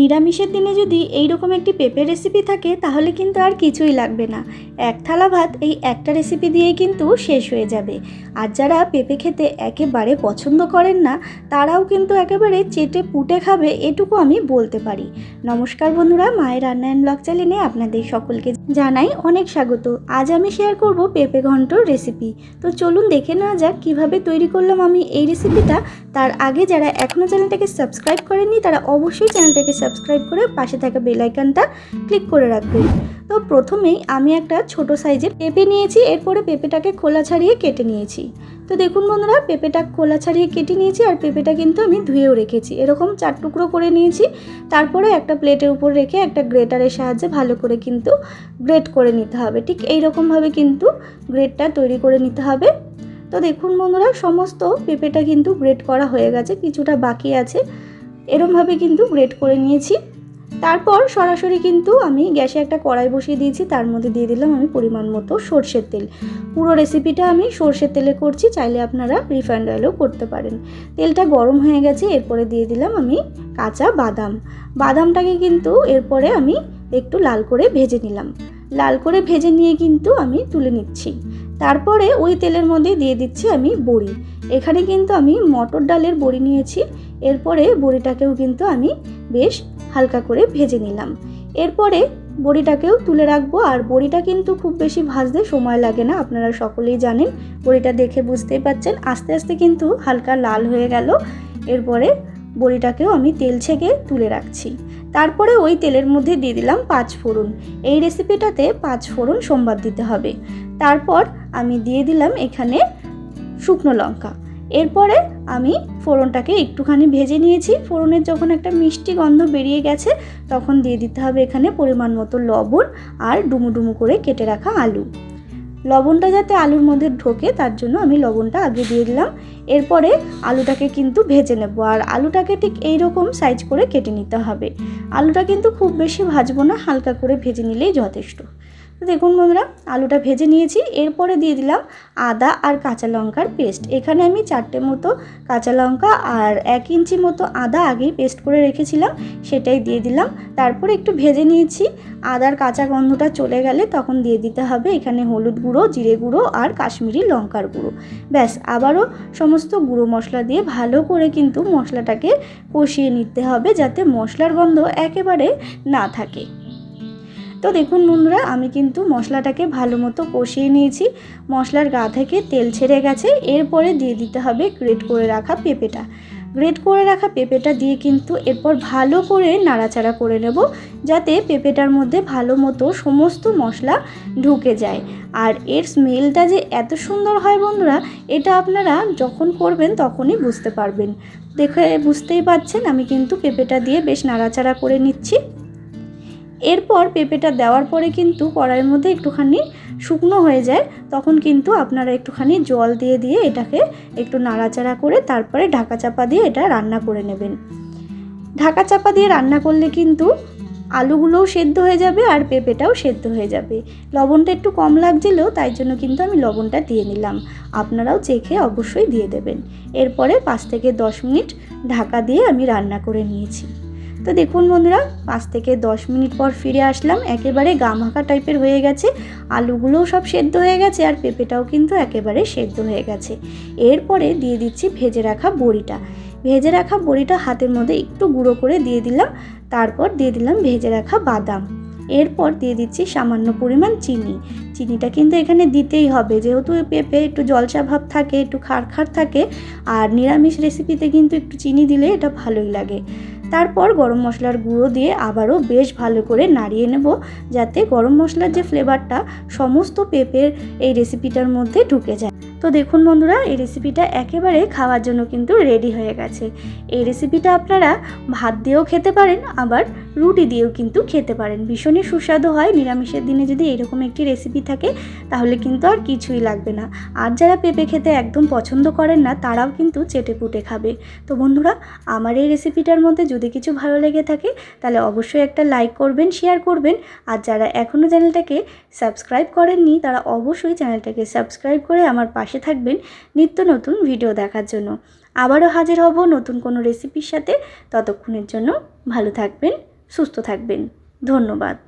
নিরামিষের দিনে যদি এই রকম একটি পেঁপে রেসিপি থাকে, তাহলে কিন্তু আর কিছুই লাগবে না। এক থালা ভাত এই একটা রেসিপি দিয়েই কিন্তু শেষ হয়ে যাবে। আর যারা পেঁপে খেতে একেবারে পছন্দ করেন না, তারাও কিন্তু একেবারে চেটে পুটে খাবে এটুকু আমি বলতে পারি। নমস্কার বন্ধুরা, মায়ের রান্না অ্যান্ড ব্লগ চ্যানেলে আপনাদের সকলকে জানাই অনেক স্বাগত। আজ আমি শেয়ার করব পেঁপে ঘন্টর রেসিপি তো চলুন দেখে নেওয়া যাক কীভাবে তৈরি করলাম আমি এই রেসিপিটা তার আগে যারা এখনও চ্যানেলটাকে সাবস্ক্রাইব করেননি, তারা অবশ্যই চ্যানেলটাকে করে পাশে থাকা বেল আইকনটা ক্লিক করে রাখবেন। তো প্রথমেই আমি একটা ছোট সাইজের পেঁপে নিয়েছি, এরপরে পেঁপেটাকে খোলা ছাড়িয়ে কেটে নিয়েছি। তো দেখুন বন্ধুরা, পেঁপেটা খোলা ছাড়িয়ে কেটে নিয়েছি আর পেঁপেটা কিন্তু আমি ধুয়েও রেখেছি। এরকম চার টুকরো করে নিয়েছি, তারপরে একটা প্লেটের উপর রেখে একটা গ্রেটারের সাহায্যে ভালো করে কিন্তু গ্রেট করে নিতে হবে। ঠিক এই রকমভাবে কিন্তু গ্রেটটা তৈরি করে নিতে হবে। তো দেখুন বন্ধুরা, সমস্ত পেঁপেটা কিন্তু গ্রেট করা হয়ে গেছে, কিছুটা বাকি আছে। এরমভাবে কিন্তু গ্রেট করে নিয়েছি। তারপর সরাসরি কিন্তু আমি গ্যাসে একটা কড়াই বসিয়ে দিয়েছি, তার মধ্যে দিয়ে দিলাম আমি পরিমাণ মতো সর্ষের তেল। পুরো রেসিপিটা আমি সর্ষের তেলে করছি, চাইলে আপনারা রিফাইন্ড অয়েলও করতে পারেন। তেলটা গরম হয়ে গেছে, এরপরে দিয়ে দিলাম আমি কাঁচা বাদাম। বাদামটাকে কিন্তু এরপরে আমি একটু লাল করে ভেজে নিলাম। লাল করে ভেজে নিয়ে কিন্তু আমি তুলে নিচ্ছি। তারপরে ওই তেলের মধ্যে দিয়ে দিচ্ছি আমি বড়ি। এখানে কিন্তু আমি মটর ডালের বড়ি নিয়েছি। এরপরে বড়িটাকেও কিন্তু আমি বেশ হালকা করে ভেজে নিলাম। এরপরে বড়িটাকেও তুলে রাখব। আর বড়িটা কিন্তু খুব বেশি ভাজতে সময় লাগে না, আপনারা সকলেই জানেন। বড়িটা দেখে বুঝতেই পাচ্ছেন। আস্তে আস্তে কিন্তু হালকা লাল হয়ে গেল। এরপরে বড়িটাকেও আমি তেল ছেঁকে তুলে রাখছি। তারপরে ওই তেলের মধ্যে দিয়ে দিলাম পাঁচ ফোড়ন। এই রেসিপিটাতে পাঁচ ফোড়ন সোমবার দিতে হবে। তারপর আমি দিয়ে দিলাম এখানে শুকনো লঙ্কা। এরপরে আমি ফোড়নটাকে একটুখানি ভেজে নিয়েছি। ফোড়নের যখন একটা মিষ্টি গন্ধ বেরিয়ে গেছে, তখন দিয়ে দিতে হবে এখানে পরিমাণ মতো লবণ আর ডুমু ডুমু করে কেটে রাখা আলু। লবণটা যাতে আলুর মধ্যে ঢোকে, তার জন্য আমি লবণটা আগে দিয়ে দিলাম। এরপরে আলুটাকে কিন্তু ভেজে নেব। আর আলুটাকে ঠিক এই রকম সাইজ করে কেটে নিতে হবে। আলুটা কিন্তু খুব বেশি ভাজবো না, হালকা করে ভেজে নিলেই যথেষ্ট। দেখুন বন্ধুরা, আলুটা ভেজে নিয়েছি, এরপরে দিয়ে দিলাম আদা আর কাঁচা লঙ্কার পেস্ট। এখানে আমি চারটে মতো কাঁচা লঙ্কা আর এক ইঞ্চি মতো আদা আগেই পেস্ট করে রেখেছিলাম, সেটাই দিয়ে দিলাম। তারপরে একটু ভেজে নিয়েছি, আদার কাঁচা গন্ধটা চলে গেলে তখন দিয়ে দিতে হবে এখানে হলুদ গুঁড়ো, জিরে গুঁড়ো আর কাশ্মীরি লঙ্কার গুঁড়ো। ব্যাস, আবারও সমস্ত গুঁড়ো মশলা দিয়ে ভালো করে কিন্তু মশলাটাকে কষিয়ে নিতে হবে যাতে মশলার গন্ধ একেবারে না থাকে। তো দেখুন বন্ধুরা, আমি কিন্তু মশলাটাকে ভালো মতো কষিয়ে নিয়েছি। মশলার গা থেকে তেল ছেড়ে গেছে। এরপরে দিয়ে দিতে হবে গ্রেট করে রাখা পেঁপেটা। গ্রেট করে রাখা পেঁপেটা দিয়ে কিন্তু এরপর ভালো করে নাড়াচাড়া করে নেব, যাতে পেঁপেটার মধ্যে ভালো মতো সমস্ত মশলা ঢুকে যায়। আর এর স্মেলটা যে এত সুন্দর হয় বন্ধুরা, এটা আপনারা যখন করবেন তখনই বুঝতে পারবেন। দেখে বুঝতেই পাচ্ছেন, আমি কিন্তু পেঁপেটা দিয়ে বেশ নাড়াচাড়া করে নিচ্ছি। এরপর পেঁপেটা দেওয়ার পরে কিন্তু কড়াইয়ের মধ্যে একটুখানি শুকনো হয়ে যায়, তখন কিন্তু আপনারা একটুখানি জল দিয়ে দিয়ে এটাকে একটু নাড়াচাড়া করে তারপরে ঢাকা চাপা দিয়ে এটা রান্না করে নেবেন। ঢাকা চাপা দিয়ে রান্না করলে কিন্তু আলুগুলোও সেদ্ধ হয়ে যাবে আর পেঁপেটাও সেদ্ধ হয়ে যাবে। লবণটা একটু কম লাগছিল, তাই জন্য কিন্তু আমি লবণটা দিয়ে নিলাম। আপনারাও চেখে অবশ্যই দিয়ে দেবেন। এরপরে পাঁচ থেকে দশ মিনিট ঢাকা দিয়ে আমি রান্না করে নিয়েছি। তো দেখুন বন্ধুরা, পাঁচ থেকে দশ মিনিট পর ফিরে আসলাম। একেবারে গামাখা টাইপের হয়ে গেছে। আলুগুলোও সব সেদ্ধ হয়ে গেছে আর পেঁপেটাও কিন্তু একেবারে সেদ্ধ হয়ে গেছে। এরপরে দিয়ে দিচ্ছি ভেজে রাখা বড়িটা। ভেজে রাখা বড়িটা হাতের মধ্যে একটু গুঁড়ো করে দিয়ে দিলাম। তারপর দিয়ে দিলাম ভেজে রাখা বাদাম। এরপর দিয়ে দিচ্ছি সামান্য পরিমাণ চিনি। চিনিটা কিন্তু এখানে দিতেই হবে। যেহেতু পেঁপে একটু জলসা ভাব থাকে, একটু খার খার থাকে, আর নিরামিষ রেসিপিতে কিন্তু একটু চিনি দিলে এটা ভালোই লাগে। তারপর গরম মশলার গুঁড়ো দিয়ে আবারও বেশ ভালো করে নাড়িয়ে নেব যাতে গরম মশলার যে ফ্লেভারটা সমস্ত পেঁপের এই রেসিপিটার মধ্যে ঢুকে যায়। তো দেখুন বন্ধুরা, এই রেসিপিটা একেবারে খাওয়ার জন্য কিন্তু রেডি হয়ে গেছে। এই রেসিপিটা আপনারা ভাত দিয়েও খেতে পারেন, আবার রুটি দিয়েও কিন্তু খেতে পারেন। ভীষণই সুস্বাদু হয়। নিরামিষের দিনে যদি এরকম একটি রেসিপি থাকে, তাহলে কিন্তু আর কিছুই লাগবে না। আর যারা পেঁপে খেতে একদম পছন্দ করেন না, তারাও কিন্তু চেটে পুটে খাবে। তো বন্ধুরা, আমার এই রেসিপিটার মধ্যে যদি কিছু ভালো লেগে থাকে, তাহলে অবশ্যই একটা লাইক করবেন শেয়ার করবেন। আর যারা এখনও চ্যানেলটাকে সাবস্ক্রাইব করেননি, তারা অবশ্যই চ্যানেলটাকে সাবস্ক্রাইব করে আমার পাশে থাকবেন নিত্য নতুন ভিডিও দেখার জন্য। আবারও হাজির হব নতুন কোনো রেসিপির সাথে। ততক্ষণের জন্য ভালো থাকবেন, সুস্থ থাকবেন। ধন্যবাদ।